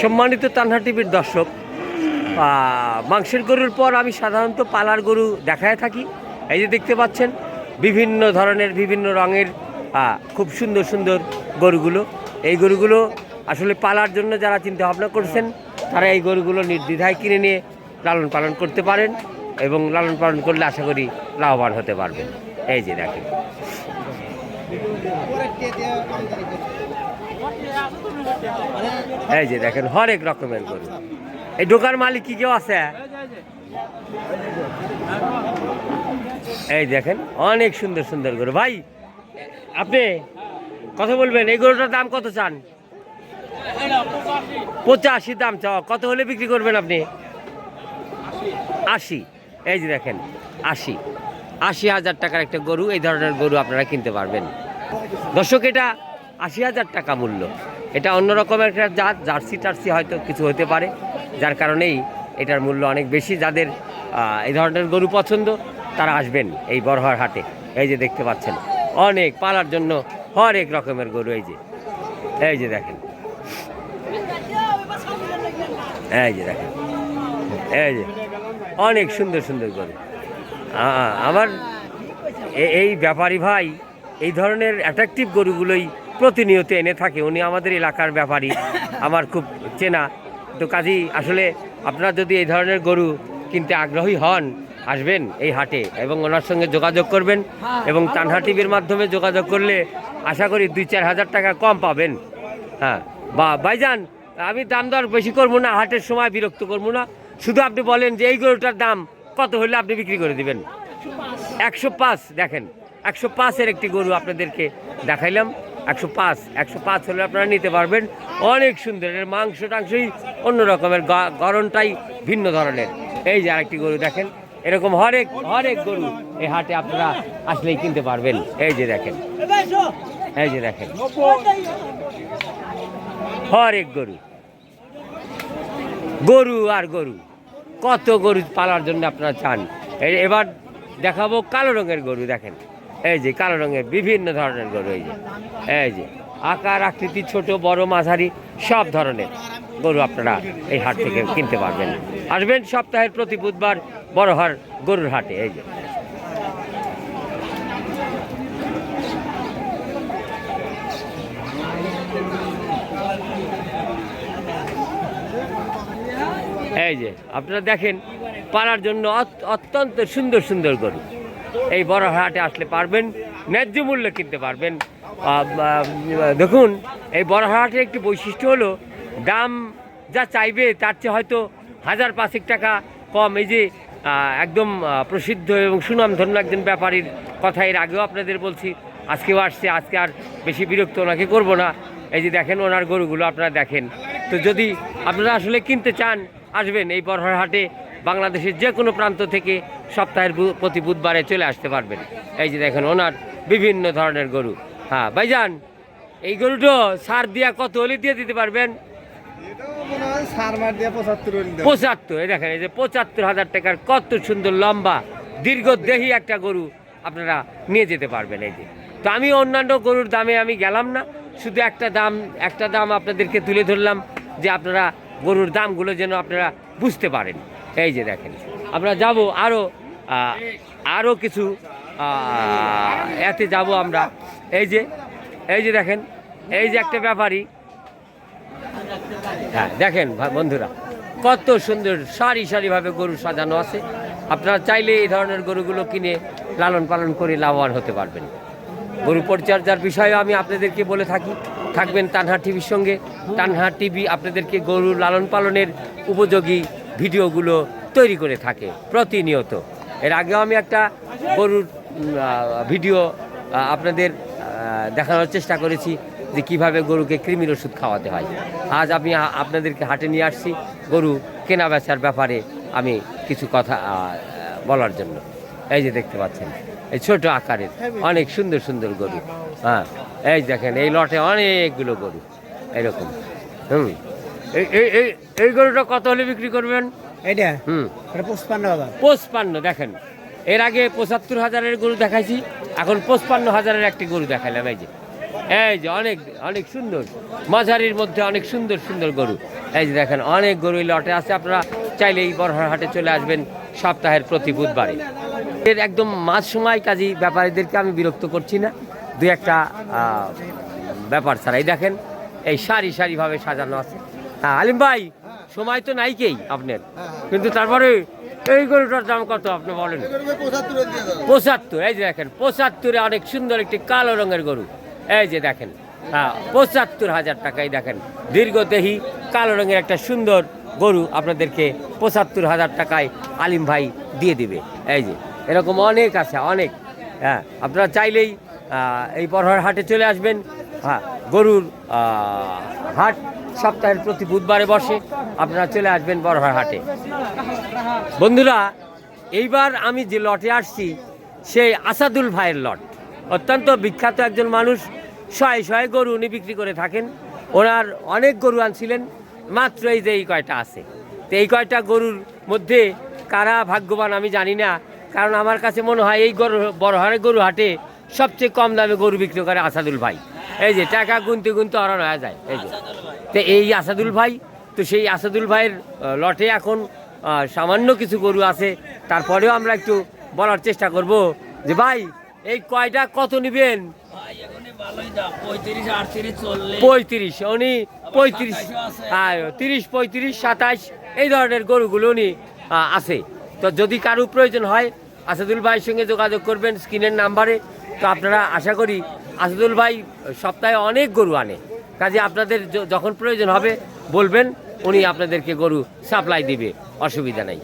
সম্মানিত তানহা টিভির দর্শক মাংসের গরুর পর আমি সাধারণত পালার গরু দেখায় থাকি। এই যে দেখতে পাচ্ছেন, বিভিন্ন ধরনের, বিভিন্ন রঙের খুব সুন্দর সুন্দর গরুগুলো। এই গরুগুলো আসলে পালার জন্য যারা চিন্তা ভাবনা করছেন, তারা এই গরুগুলো নির্দ্বিধায় কিনে নিয়ে লালন পালন করতে পারেন এবং লালন পালন করলে আশা করি লাভবান হতে পারবেন। এই যে দেখেন। এই যে দেখেন, হরেক রকমের গরু। এই দোকান মালিক কি কেউ আছে? এই দেখেন, অনেক সুন্দর সুন্দর গরু। ভাই, আপনি কথা বলবেন, এই গরুটার দাম কত চান? পঁচাশি দাম চাওয়া কত হলে বিক্রি করবেন আপনি? আশি। এই যে দেখেন, আশি। আশি হাজার টাকার একটা গরু, এই ধরনের গরু আপনারা কিনতে পারবেন। দর্শক, এটা আশি হাজার টাকা মূল্য। এটা অন্য রকমের একটা জাত, জার্সি টার্সি হয়তো কিছু হতে পারে, যার কারণেই এটার মূল্য অনেক বেশি। যাদের এই ধরনের গরু পছন্দ, তারা আসবেন এই বড়হার হাটে। এই যে দেখতে পাচ্ছেন, অনেক পালার জন্য হরেক রকমের গরু, এই যে। এই যে দেখেন। এই যে দেখেন। এই যে, অনেক সুন্দর সুন্দর গরু। আমার এই ব্যাপারী ভাই এই ধরনের অ্যাট্রাকটিভ গরুগুলোই প্রতিনিয়ত এনে থাকে। উনি আমাদের এলাকার ব্যাপারী আমার খুব চেনা। তো কাজেই আসলে আপনারা যদি এই ধরনের গরু কিনতে আগ্রহী হন আসবেন এই হাটে এবং ওনার সঙ্গে যোগাযোগ করবেন এবং তানহা টিভির মাধ্যমে যোগাযোগ করলে আশা করি দুই চার হাজার টাকা কম পাবেন। হ্যাঁ বা ভাইজান আমি দাম দর বেশি করব না হাটের সময় বিরক্ত করব না। শুধু আপনি বলেন যে এই গরুটার দাম কত হলে আপনি বিক্রি করে দিবেন। একশো পাঁচ, দেখেন, একশো পাঁচের একটি গরু আপনাদেরকে দেখাইলাম। একশো পাঁচ একশো পাঁচ হলে আপনারা নিতে পারবেন। অনেক সুন্দর, এর মাংস টাংসই অন্য রকমের গরমটাই ভিন্ন ধরনের। এই যে আরেকটি গরু দেখেন, এরকম হরেক হরেক গরু এই হাটে আপনারা আসলেই কিনতে পারবেন। এই যে দেখেন, এই যে দেখেন, হরেক গরু গরু আর গরু। কত গরু পালার জন্য আপনারা চান? এবার দেখাবো কালো রঙের গরু, দেখেন। এই যে কালো রঙের বিভিন্ন ধরনের গরু, এই যে। এই যে আকার, আকৃতি, ছোট, বড়, মাঝারি, সব ধরনের গরু আপনারা এই হাট থেকে কিনতে পারবেন। আসবেন সপ্তাহের প্রতি বুধবার বড় হার গরুর হাটে, এই যে। এই যে, আপনারা দেখেন পালার জন্য অত- অত্যন্ত সুন্দর সুন্দর গরু। এই বড় হাটে আসলে পারবেন, ন্যায্য মূল্যে কিনতে পারবেন। দেখুন, এই বড় হাটের একটি বৈশিষ্ট্য হলো, দাম যা চাইবে, তার চেয়ে হয়তো হাজার পাঁচেক টাকা কম। এই যে একদম প্রসিদ্ধ এবং সুনামধন্য একজন ব্যাপারীর কথা এর আগেও আপনাদের বলছি, আজকেও আসছে, আজকে আর বেশি বিরক্ত ওনাকে করব না। এই যে দেখেন, ওনার গরুগুলো আপনারা দেখেন। তো যদি আপনারা আসলে কিনতে চান আসবেন এই বড়হার হাটে বাংলাদেশের যে কোনো প্রান্ত থেকে সপ্তাহের প্রতি বুধবারে চলে আসতে পারবেন। এই যে দেখেন ওনার বিভিন্ন ধরনের গরু। হ্যাঁ ভাইজান এই গরুটো সার দিয়া কত হলে দিয়ে দিতে পারবেন? পঁচাত্তর এই দেখেন এই যে পঁচাত্তর হাজার টাকার কত সুন্দর লম্বা দীর্ঘদেহী একটা গরু আপনারা নিয়ে যেতে পারবেন এই যে। তো আমি অন্যান্য গরুর দামে আমি গেলাম না শুধু একটা দাম একটা দাম আপনাদেরকে তুলে ধরলাম যে আপনারা গরুর দামগুলো যেন আপনারা বুঝতে পারেন। এই যে দেখেন, আমরা যাব আরও আরও কিছু এতে যাব আমরা। এই যে এই যে দেখেন, এই যে একটা ব্যাপারী। হ্যাঁ দেখেন বন্ধুরা, কত সুন্দর সারি সারিভাবে গরু সাজানো আছে। আপনারা চাইলে এই ধরনের গরুগুলো কিনে লালন পালন করে লাভবান হতে পারবেন। গরু পরিচর্যার বিষয়ে আমি আপনাদেরকে বলে থাকি। থাকবেন তানহা টিভির সঙ্গে। তানহা টিভি আপনাদেরকে গরু লালন পালনের উপযোগী ভিডিওগুলো তৈরি করে থাকে, প্রতিনিয়ত। এর আগেও আমি একটা গরুর ভিডিও আপনাদের দেখানোর চেষ্টা করেছি যে কীভাবে গরুকে কৃমির ওষুধ খাওয়াতে হয়। আজ আমি আপনাদেরকে হাটে নিয়ে আসছি গরু কেনা বেচার ব্যাপারে আমি কিছু কথা বলার জন্য। এই যে দেখতে পাচ্ছেন। এই ছোট আকারের। অনেক সুন্দর সুন্দর গরু। হ্যাঁ এই দেখেন এই লটে অনেকগুলো গরু। এরকম। হুম। এই এই এই গরুটা কত হলে বিক্রি করবেন? এটা হুম। পঁচপান্ন হাজার। পঁচপান্ন দেখেন। এর আগে পঁচাত্তর হাজারের গরু দেখাইছি এখন পঁচপান্ন হাজারের একটি গরু দেখাইলাম এই যে। এই যে অনেক অনেক সুন্দর। মাঝারির মধ্যে অনেক সুন্দর সুন্দর গরু। এই যে দেখেন অনেক গরু লটে আছে। আপনারা চাইলে এই বড়হার হাটে চলে আসবেন সপ্তাহের প্রতি বুধবারে। এর একদম মাঝ সময় কাজী ব্যাপারীদেরকে আমি বিরক্ত করছি না। দু একটা ব্যাপার ছাড়াই দেখেন, এই সারি সারিভাবে সাজানো আছে। হ্যাঁ আলিম ভাই, সময় তো নাই কেই আপনার। কিন্তু তারপরে এই গরুটার দাম কত, আপনি বলেন? পঁচাত্তর, এই যে দেখেন, পঁচাত্তরে অনেক সুন্দর একটি কালো রঙের গরু। এই যে দেখেন হ্যাঁ পঁচাত্তর হাজার টাকাই দেখেন, দীর্ঘদেহী কালো রঙের একটা সুন্দর গরু আপনাদেরকে পঁচাত্তর হাজার টাকায় আলিম ভাই দিয়ে দিবে। এই যে এরকম অনেক আছে, অনেক। হ্যাঁ আপনারা চাইলেই এই বড়হার হাটে চলে আসবেন। হ্যাঁ গরুর হাট সপ্তাহের প্রতি বুধবারে বসে আপনারা চলে আসবেন বড়হার হাটে। বন্ধুরা, এইবার আমি যে লটে আসছি, সেই আসাদুল ভাইয়ের লট। অত্যন্ত বিখ্যাত একজন মানুষ, শয়ে শয়ে গরু উনি বিক্রি করে থাকেন। ওনার অনেক গরু আনছিলেন, মাত্র এই যে এই কয়টা আছে। তো এই কয়টা গরুর মধ্যে কারা ভাগ্যবান আমি জানি না কারণ আমার কাছে মনে হয় এই গরু বড় হারে গরু হাটে সবচেয়ে কম দামে গরু বিক্রি করে আসাদুল ভাই। এই যে টাকা গুনতে গুনতে অরণ হয়ে যায় এই যে। তো এই আসাদুল ভাই তো সেই আসাদুল ভাইয়ের লটে এখন সামান্য কিছু গরু আছে। তারপরেও আমরা একটু বলার চেষ্টা করব যে ভাই এই কয়টা কত নেবেন? পঁয়ত্রিশ উনি পঁয়ত্রিশ হ্যাঁ তিরিশ পঁয়ত্রিশ সাতাশ এই ধরনের গরুগুলো উনি আছে। তো যদি কারও প্রয়োজন হয় আসাদুল ভাইয়ের সঙ্গে যোগাযোগ করবেন স্ক্রিনের নাম্বারে। তো আপনারা আশা করি আসাদুল ভাই সপ্তাহে অনেক গরু আনে। কাজে আপনাদের যখন প্রয়োজন হবে বলবেন, উনি আপনাদেরকে গরু সাপ্লাই দিবে। অসুবিধা নাই।